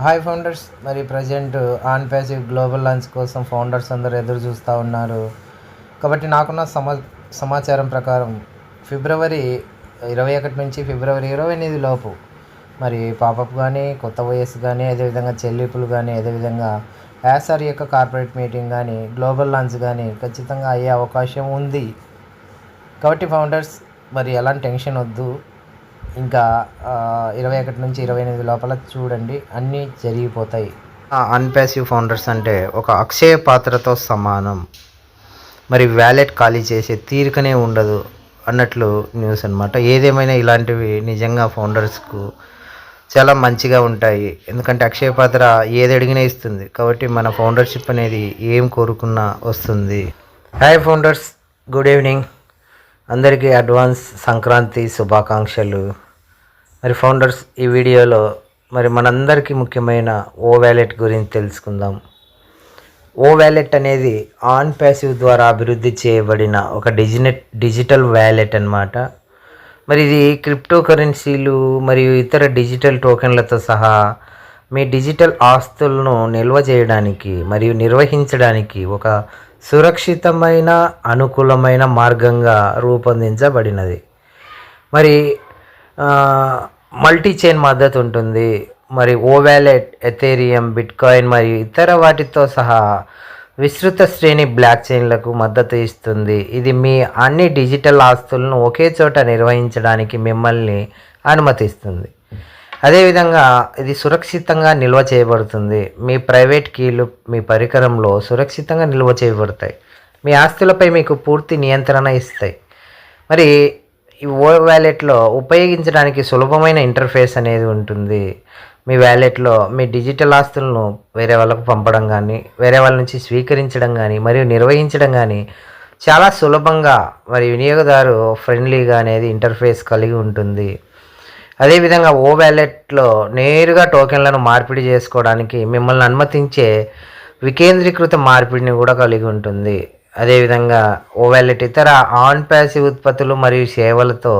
Hi founders మరి present OnPassive global launch కోసం founders అందరూ ఎదురు చూస్తూ ఉన్నారు. కాబట్టి నాకున్న సమా సమాచారం ప్రకారం ఫిబ్రవరి ఇరవై ఒకటి నుంచి ఫిబ్రవరి ఇరవై ఎనిమిది లోపు మరి పాపప్ కానీ కొత్త వయస్సు కానీ అదేవిధంగా చెల్లింపులు కానీ అదేవిధంగా యాసర్ యొక్క కార్పొరేట్ మీటింగ్ కానీ గ్లోబల్ లాంచ్ కానీ ఖచ్చితంగా అయ్యే అవకాశం ఉంది. కాబట్టి ఫౌండర్స్ మరి ఎలాంటి టెన్షన్ వద్దు. ఇంకా ఇరవై ఒకటి నుంచి ఇరవై ఎనిమిది లోపల చూడండి అన్నీ జరిగిపోతాయి. అన్పాసివ్ ఫౌండర్స్ అంటే ఒక అక్షయ పాత్రతో సమానం. మరి వ్యాలెట్ ఖాళీ చేసే తీరికనే ఉండదు అన్నట్లు న్యూస్ అనమాట ఏదేమైనా ఇలాంటివి నిజంగా ఫౌండర్స్కు చాలా మంచిగా ఉంటాయి. ఎందుకంటే అక్షయ పాత్ర ఏది అడిగినా ఇస్తుంది. కాబట్టి మన ఫౌండర్షిప్ అనేది ఏం కోరుకున్నా వస్తుంది. Hi founders good evening. అందరికీ అడ్వాన్స్ సంక్రాంతి శుభాకాంక్షలు. మరి ఫౌండర్స్ ఈ వీడియోలో మరి మనందరికీ ముఖ్యమైన ఓ వ్యాలెట్ గురించి తెలుసుకుందాం. ఓ వ్యాలెట్ అనేది ఆన్ ప్యాసివ్ ద్వారా అభివృద్ధి చేయబడిన ఒక డిజినెట్ డిజిటల్ వ్యాలెట్ అన్నమాట. మరి ఇది క్రిప్టో కరెన్సీలు మరియు ఇతర డిజిటల్ టోకెన్లతో సహా మీ డిజిటల్ ఆస్తులను నిల్వ చేయడానికి మరియు నిర్వహించడానికి ఒక సురక్షితమైన అనుకూలమైన మార్గంగా రూపొందించబడినది. మరి మల్టీ చైన్ మద్దతు ఉంటుంది మరి ఓవాలెట్ ఎథేరియం బిట్కాయిన్ మరియు ఇతర వాటితో సహా విస్తృత శ్రేణి బ్లాక్ చైన్లకు మద్దతు ఇస్తుంది. ఇది మీ అన్ని డిజిటల్ ఆస్తులను ఒకే చోట నిర్వహించడానికి మిమ్మల్ని అనుమతిస్తుంది. అదేవిధంగా ఇది సురక్షితంగా నిల్వ చేయబడుతుంది. మీ ప్రైవేట్ కీలు మీ పరికరంలో సురక్షితంగా నిల్వ చేయబడతాయి. మీ ఆస్తులపై మీకు పూర్తి నియంత్రణ ఇస్తాయి. మరి ఈ ఓ వ్యాలెట్లో ఉపయోగించడానికి సులభమైన ఇంటర్ఫేస్ అనేది ఉంటుంది. మీ వ్యాలెట్లో మీ డిజిటల్ ఆస్తులను వేరే వాళ్ళకు పంపడం కానీ వేరే వాళ్ళ నుంచి స్వీకరించడం కానీ మరియు నిర్వహించడం కానీ చాలా సులభంగా మరి వినియోగదారు ఫ్రెండ్లీగా అనేది ఇంటర్ఫేస్ కలిగి ఉంటుంది. అదేవిధంగా ఓ వ్యాలెట్లో నేరుగా టోకెన్లను మార్పిడి చేసుకోవడానికి మిమ్మల్ని అనుమతించే వికేంద్రీకృత మార్పిడిని కూడా కలిగి ఉంటుంది. అదేవిధంగా ఓ వ్యాలెట్ ఇతర ఆన్ ప్యాసివ్ ఉత్పత్తులు మరియు సేవలతో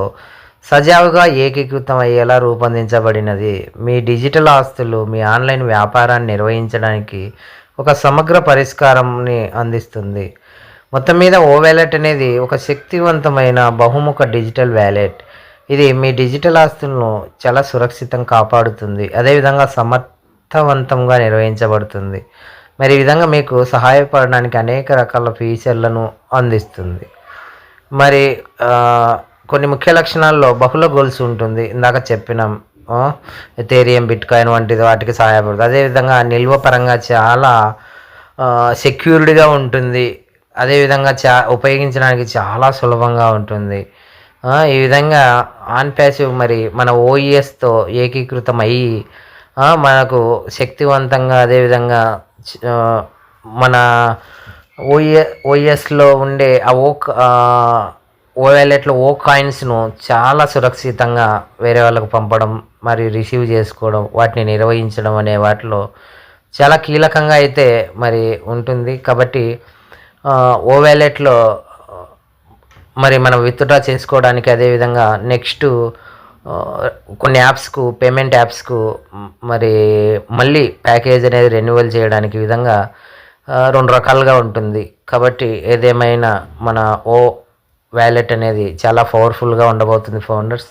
సజావుగా ఏకీకృతం అయ్యేలా రూపొందించబడినది. మీ డిజిటల్ ఆస్తులు మీ ఆన్లైన్ వ్యాపారాన్ని నిర్వహించడానికి ఒక సమగ్ర పరిష్కారంని అందిస్తుంది. మొత్తం మీద ఓ వ్యాలెట్ అనేది ఒక శక్తివంతమైన బహుముఖ డిజిటల్ వ్యాలెట్ ఇది మీ డిజిటల్ ఆస్తులను చాలా సురక్షితం కాపాడుతుంది. అదేవిధంగా సమర్థవంతంగా నిర్వహించబడుతుంది. మరి ఈ విధంగా మీకు సహాయపడడానికి అనేక రకాల ఫీచర్లను అందిస్తుంది. మరి కొన్ని ముఖ్య లక్షణాల్లో బహుళ గోల్స్ ఉంటుంది. ఇందాక చెప్పినాం ఎథేరియం బిట్ కాయిన్ వంటిది వాటికి సహాయపడుతుంది. అదేవిధంగా నిల్వ పరంగా చాలా సెక్యూర్డ్గా ఉంటుంది. అదేవిధంగా చా ఉపయోగించడానికి చాలా సులభంగా ఉంటుంది. ఈ విధంగా ఆన్ ప్యాసివ్ మరి మన ఓఈఎస్తో ఏకీకృతం అయ్యి మనకు శక్తివంతంగా అదేవిధంగా మన ఓఈఎ ఓఈఎస్లో ఉండే ఆ ఓ ఓ వ్యాలెట్లో ఓ కాయిన్స్ను చాలా సురక్షితంగా వేరే వాళ్ళకు పంపడం మరియు రిసీవ్ చేసుకోవడం వాటిని నిర్వహించడం అనే వాటిలో చాలా కీలకంగా అయితే మరి ఉంటుంది. కాబట్టి ఓ వ్యాలెట్లో మరి మనం విత్డ్రా చేసుకోవడానికి అదేవిధంగా నెక్స్ట్ కొన్ని యాప్స్కు పేమెంట్ యాప్స్కు మరి మళ్ళీ ప్యాకేజ్ అనేది రెన్యువల్ చేయడానికి విధంగా రెండు రకాలుగా ఉంటుంది. కాబట్టి ఏదేమైనా మన ఓ వ్యాలెట్ అనేది చాలా పవర్ఫుల్గా ఉండబోతుంది ఫౌండర్స్